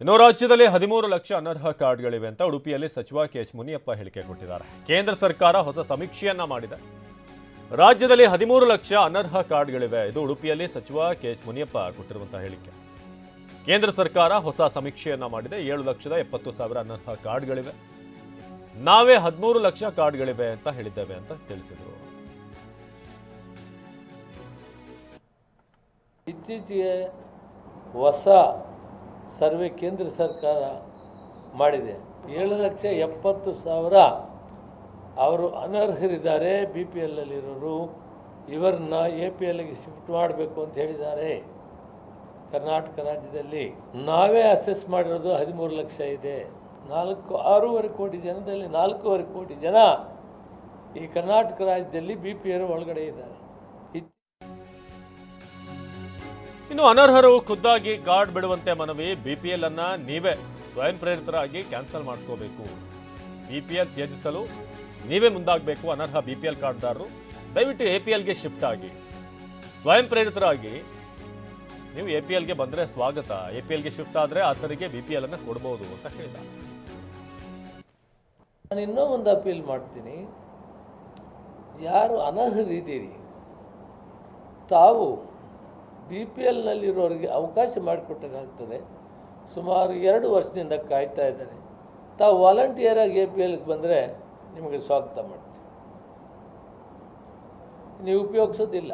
ಇನ್ನು ರಾಜ್ಯದಲ್ಲಿ ಹದಿಮೂರು ಲಕ್ಷ ಅನರ್ಹ ಕಾರ್ಡ್ಗಳಿವೆ ಅಂತ ಉಡುಪಿಯಲ್ಲಿ ಸಚಿವ ಕೆ ಎಚ್ ಮುನಿಯಪ್ಪ ಹೇಳಿಕೆ ಕೊಟ್ಟಿದ್ದಾರೆ. ಕೇಂದ್ರ ಸರ್ಕಾರ ಹೊಸ ಸಮೀಕ್ಷೆಯನ್ನ ಮಾಡಿದೆ. ರಾಜ್ಯದಲ್ಲಿ ಹದಿಮೂರು ಲಕ್ಷ ಅನರ್ಹ ಕಾರ್ಡ್ಗಳಿವೆ. ಇದು ಉಡುಪಿಯಲ್ಲಿ ಸಚಿವ ಕೆ ಎಚ್ ಮುನಿಯಪ್ಪ ಕೊಟ್ಟಿರುವಂತಹ ಹೇಳಿಕೆ. ಕೇಂದ್ರ ಸರ್ಕಾರ ಹೊಸ ಸಮೀಕ್ಷೆಯನ್ನ ಮಾಡಿದೆ. ಏಳು ಲಕ್ಷದ ಎಪ್ಪತ್ತು ಸಾವಿರ ಅನರ್ಹ ಕಾರ್ಡ್ಗಳಿವೆ. ನಾವೇ ಹದಿಮೂರು ಲಕ್ಷ ಕಾರ್ಡ್ಗಳಿವೆ ಅಂತ ಹೇಳಿದ್ದೇವೆ ಅಂತ ತಿಳಿಸಿದರು. ಇತ್ತೀಚೆಗೆ ಹೊಸ ಸರ್ವೆ ಕೇಂದ್ರ ಸರ್ಕಾರ ಮಾಡಿದೆ. ಏಳು ಲಕ್ಷ ಎಪ್ಪತ್ತು ಸಾವಿರ ಅವರು ಅನರ್ಹರಿದ್ದಾರೆ. ಬಿ ಪಿ ಎಲ್ಲಲ್ಲಿರೋರು ಇವರನ್ನ ಎ ಪಿ ಎಲ್ಗೆ ಶಿಫ್ಟ್ ಮಾಡಬೇಕು ಅಂತ ಹೇಳಿದ್ದಾರೆ. ಕರ್ನಾಟಕ ರಾಜ್ಯದಲ್ಲಿ ನಾವೇ ಅಸೆಸ್ ಮಾಡಿರೋದು ಹದಿಮೂರು ಲಕ್ಷ ಇದೆ. ನಾಲ್ಕು, ಆರೂವರೆ ಕೋಟಿ ಜನದಲ್ಲಿ ನಾಲ್ಕೂವರೆ ಕೋಟಿ ಜನ ಈ ಕರ್ನಾಟಕ ರಾಜ್ಯದಲ್ಲಿ ಬಿ ಪಿ ಎಲ್ ಒಳಗಡೆ ಇದ್ದಾರೆ. ಇನ್ನು ಅನರ್ಹರು ಖುದ್ದಾಗಿ ಕಾರ್ಡ್ ಬಿಡುವಂತೆ ಮನವಿ ಬಿಪಿಎಲ್ ಅನ್ನ ನೀವೇ ಸ್ವಯಂ ಪ್ರೇರಿತರಾಗಿ ಕ್ಯಾನ್ಸಲ್ ಮಾಡಿಸ್ಕೋಬೇಕು ಬಿಪಿಎಲ್ ತ್ಯಜಿಸಲು ನೀವೇ ಮುಂದಾಗಬೇಕು, ಅನರ್ಹ ಬಿಪಿಎಲ್ ಕಾರ್ಡ್ದಾರರು. ದಯವಿಟ್ಟು ಎ ಪಿ ಎಲ್ಗೆ ಶಿಫ್ಟ್ ಆಗಿ. ಸ್ವಯಂ ಪ್ರೇರಿತರಾಗಿ ನೀವು ಎ ಪಿ ಎಲ್ಗೆ ಬಂದರೆ ಸ್ವಾಗತ. ಎ ಪಿ ಎಲ್ಗೆ ಶಿಫ್ಟ್ ಆದರೆ ಆತರಿಗೆ ಬಿ ಪಿ ಎಲ್ ಅನ್ನು ಕೊಡ್ಬೋದು ಅಂತ ಹೇಳಿದ. ನಾನು ಇನ್ನೂ ಒಂದು ಅಪೀಲ್ ಮಾಡ್ತೀನಿ. ಯಾರು ಅನರ್ಹರಿದ್ದೀರಿ ತಾವು ಬಿ ಪಿ ಎಲ್ನಲ್ಲಿರೋರಿಗೆ ಅವಕಾಶ ಮಾಡಿಕೊಟ್ಟಾಗ್ತದೆ ಸುಮಾರು ಎರಡು ವರ್ಷದಿಂದ ಕಾಯ್ತಾ ಇದ್ದಾರೆ. ತಾವು ವಾಲಂಟಿಯರಾಗಿ ಎ ಪಿ ಎಲ್ಗೆ ಬಂದರೆ ನಿಮಗೆ ಸ್ವಾಗತ ಮಾಡ್ತೀವಿ. ನೀವು ಉಪಯೋಗಿಸೋದಿಲ್ಲ.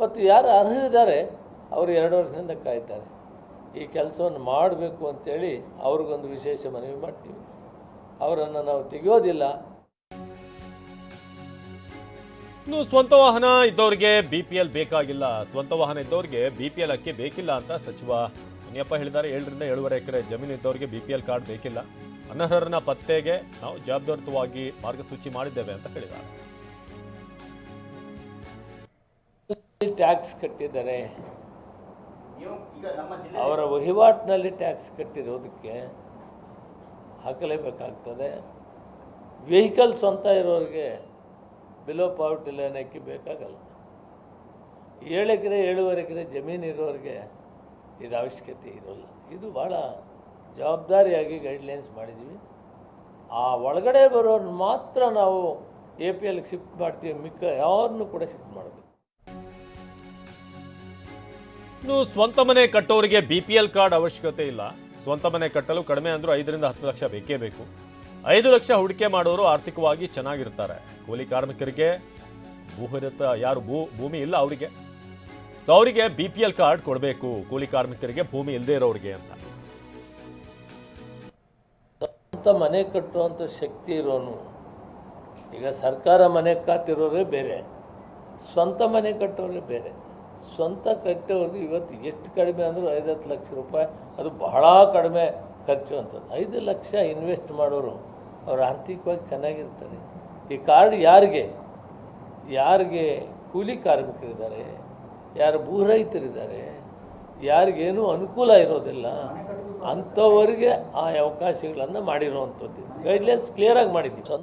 ಮತ್ತು ಯಾರು ಅರ್ಹರಿದ್ದಾರೆ, ಅವರು ಎರಡು ವರ್ಷದಿಂದ ಕಾಯ್ತಾರೆ. ಈ ಕೆಲಸವನ್ನು ಮಾಡಬೇಕು ಅಂತೇಳಿ ಅವ್ರಿಗೊಂದು ವಿಶೇಷ ಮನವಿ ಮಾಡ್ತೀವಿ. ಅವರನ್ನು ನಾವು ತೆಗೆಯೋದಿಲ್ಲ. ಇನ್ನು ಸ್ವಂತ ವಾಹನ ಇದ್ದವರಿಗೆ ಬಿ ಪಿ ಎಲ್ ಬೇಕಾಗಿಲ್ಲ. ಸ್ವಂತ ವಾಹನ ಇದ್ದವರಿಗೆ ಬಿ ಪಿ ಎಲ್ ಅಕ್ಕಿ ಬೇಕಿಲ್ಲ ಅಂತ ಸಚಿವ ಮುನಿಯಪ್ಪ ಹೇಳಿದ್ದಾರೆ. ಏಳರಿಂದ ಏಳುವರೆ ಎಕರೆ ಜಮೀನು ಇದ್ದವರಿಗೆ ಬಿ ಪಿ ಎಲ್ ಕಾರ್ಡ್ ಬೇಕಿಲ್ಲ. ಅನರ್ಹರನ್ನ ಪತ್ತೆಗೆ ನಾವು ಜವಾಬ್ದಾರಿತವಾಗಿ ಮಾರ್ಗಸೂಚಿ ಮಾಡಿದ್ದೇವೆ ಅಂತ ಹೇಳಿದ್ದಾರೆ. ಟ್ಯಾಕ್ಸ್ ಕಟ್ಟಿದ್ದಾರೆ. ಅವರ ವಹಿವಾಟಿನಲ್ಲಿ ಟ್ಯಾಕ್ಸ್ ಕಟ್ಟಿರೋದಕ್ಕೆ ಹಾಕಲೇಬೇಕಾಗ್ತದೆ. ವೆಹಿಕಲ್ ಸ್ವಂತ ಇರೋರಿಗೆ ಬಿಲೋ ಪಾವರ್ಟಿ ಲೈನ್ ಅಕ್ಕಿ ಬೇಕಾಗಲ್ಲ. ಏಳು ಎಕರೆ, ಏಳುವರೆ ಎಕರೆ ಜಮೀನು ಇರೋರಿಗೆ ಇದು ಅವಶ್ಯಕತೆ ಇರೋಲ್ಲ. ಇದು ಭಾಳ ಜವಾಬ್ದಾರಿಯಾಗಿ ಗೈಡ್ಲೈನ್ಸ್ ಮಾಡಿದ್ದೀವಿ ಆ ಒಳಗಡೆ ಬರೋರು ಮಾತ್ರ ನಾವು ಎ ಪಿ ಎಲ್ಗೆ ಶಿಫ್ಟ್ ಮಾಡ್ತೀವಿ, ಮಿಕ್ಕ ಯಾರನ್ನೂ ಕೂಡ ಶಿಫ್ಟ್ ಮಾಡಬೇಕು ಇನ್ನು ಸ್ವಂತ ಮನೆ ಕಟ್ಟೋರಿಗೆ ಬಿ ಪಿ ಎಲ್ ಕಾರ್ಡ್ ಅವಶ್ಯಕತೆ ಇಲ್ಲ. ಸ್ವಂತ ಮನೆ ಕಟ್ಟಲು ಕಡಿಮೆ ಅಂದರೂ ಐದರಿಂದ ಹತ್ತು ಲಕ್ಷ ಬೇಕೇ ಬೇಕು. ಐದು ಲಕ್ಷ ಹೂಡಿಕೆ ಮಾಡೋರು ಆರ್ಥಿಕವಾಗಿ ಚೆನ್ನಾಗಿರ್ತಾರೆ. ಕೂಲಿ ಕಾರ್ಮಿಕರಿಗೆ ಭೂಹರಿತ ಯಾರು ಭೂ, ಭೂಮಿ ಇಲ್ಲ ಅವರಿಗೆ. ಸೊ ಅವರಿಗೆ ಬಿ ಪಿ ಎಲ್ ಕಾರ್ಡ್ ಕೊಡಬೇಕು, ಕೂಲಿ ಕಾರ್ಮಿಕರಿಗೆ ಭೂಮಿ ಇಲ್ಲದೆ ಇರೋರಿಗೆ ಅಂತ. ಸ್ವಂತ ಮನೆ ಕಟ್ಟುವಂಥ ಶಕ್ತಿ ಇರೋನು. ಈಗ ಸರ್ಕಾರ ಮನೆ ಕಾತಿರೋರೇ ಬೇರೆ. ಸ್ವಂತ ಮನೆ ಕಟ್ಟೋರೇ ಬೇರೆ. ಸ್ವಂತ ಕಟ್ಟೋರಿಗೆ ಇವತ್ತು ಎಷ್ಟು ಕಡಿಮೆ ಅಂದರೂ ಐದತ್ತು ಲಕ್ಷ ರೂಪಾಯಿ, ಅದು ಬಹಳ ಕಡಿಮೆ ಖರ್ಚು ಅಂತದ್ದು ಐದು ಲಕ್ಷ ಇನ್ವೆಸ್ಟ್ ಮಾಡೋರು ಅವ್ರು ಆರ್ಥಿಕವಾಗಿ ಚೆನ್ನಾಗಿರ್ತಾರೆ. ಈ ಕಾರ್ಡ್ ಯಾರಿಗೆ ಯಾರಿಗೆ ಕೂಲಿ ಕಾರ್ಮಿಕರಿದ್ದಾರೆ, ಯಾರು ಭೂರಹಿತರಿದ್ದಾರೆ ಯಾರಿಗೇನೂ ಅನುಕೂಲ ಇರೋದಿಲ್ಲ, ಅಂಥವರಿಗೆ ಆ ಅವಕಾಶಗಳನ್ನು ಮಾಡಿರುವಂಥದ್ದು. ಗೈಡ್ಲೈನ್ಸ್ ಕ್ಲಿಯರಾಗಿ ಮಾಡಿದ್ದೀವಿ.